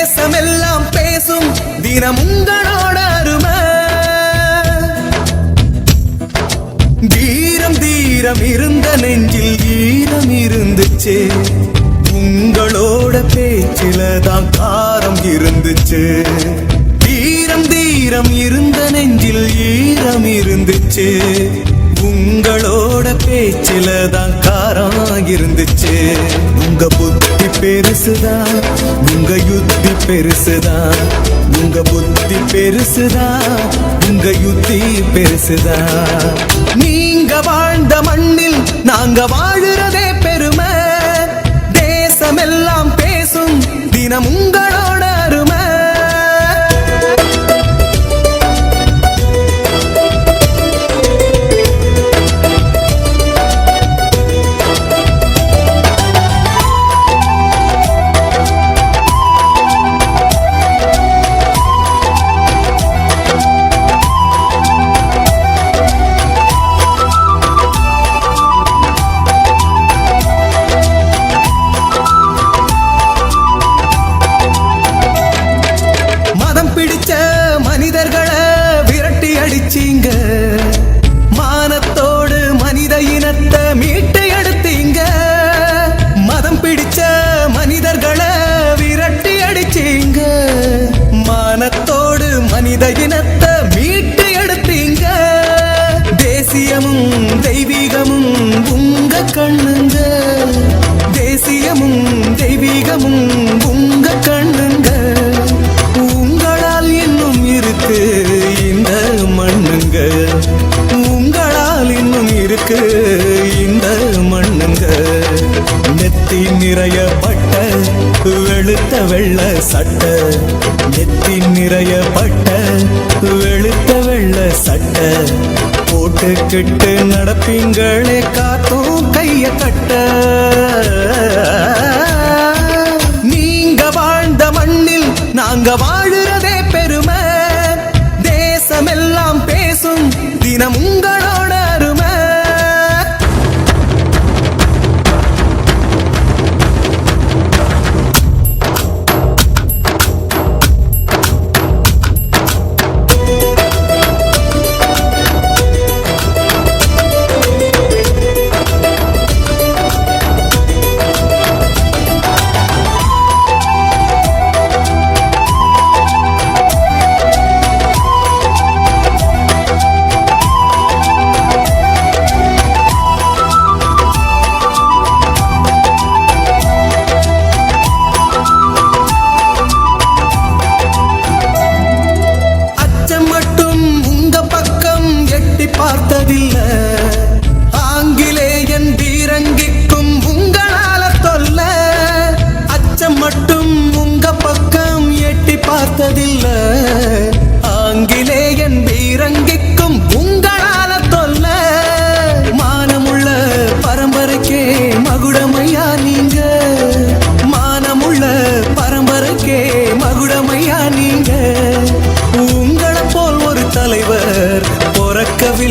தேசமெல்லாம் பேசும் தினம் உங்களோட அருமை. தீரம் தீரம் இருந்த நெஞ்சில் ஈரம் இருந்துச்சு. உங்களோட பேச்சில தான் காரம் இருந்துச்சு. தீரம் தீரம் இருந்த நெஞ்சில் ஈரம் இருந்துச்சு. உங்களோட பேச்சில தான் காரம் இருந்துச்சு. உங்க புத்த பெருசுதான் உங்க யுத்தி பெருசுதான் உங்க புத்தி பெருசுதான் உங்க யுத்தி பெருசுதான் நீங்க வாழ்ந்த மண்ணில் நாங்க வாழுற நெத்தி நிறையப்பட்ட வெளுத்த வெள்ள சட்ட. நெத்தி நிறையப்பட்ட வெளுத்த வெள்ள சட்ட. போட்டுக்கிட்டு நடப்பீங்களே காத்தும் கைய கட்ட. நீங்க வாழ்ந்த மண்ணில் நாங்க வாழுறதே பெருமை. தேசமெல்லாம் பேசும் தினம் உங்கள்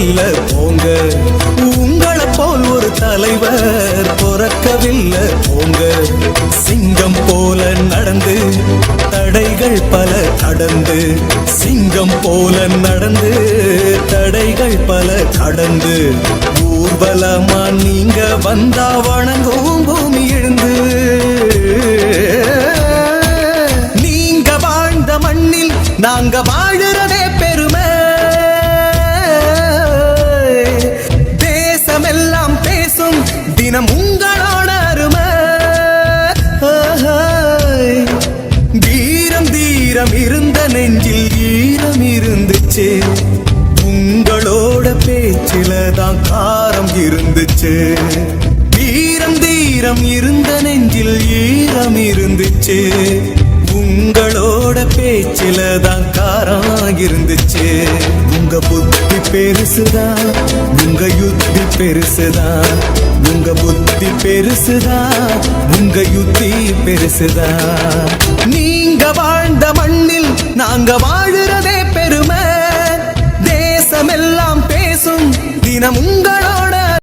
பிறக்கவில்லை போங்க. உங்களை போல் ஒரு தலைவர் பிறக்கவில்லை போங்க. சிங்கம் போல நடந்து தடைகள் பல கடந்து. சிங்கம் போல நடந்து தடைகள் பல கடந்து. ஊர்வலமா நீங்க வந்தா வணங்கும் பூமி எழுந்து. நீங்க வாழ்ந்த தினம் தினம் உங்களோட அருமை. தீரம் தீரம் இருந்த நெஞ்சில் ஈரம் இருந்துச்சு. உங்களோட பேச்சில தான் காரம் இருந்துச்சு. தீரம் தீரம் இருந்த நெஞ்சில் ஈரம் இருந்துச்சு. உங்களோட பேச்சில தான் காரம் இருந்துச்சு. உங்க புத்த பெருசுதான் உங்க யுத்தி பெருசுதான் உங்க புத்தி பெருசுதான் உங்க யுத்தி பெருசுதான் நீங்க வாழ்ந்த மண்ணில் நாங்க வாழுறதே பெருமை. தேசமெல்லாம் பேசும் தினம் உங்க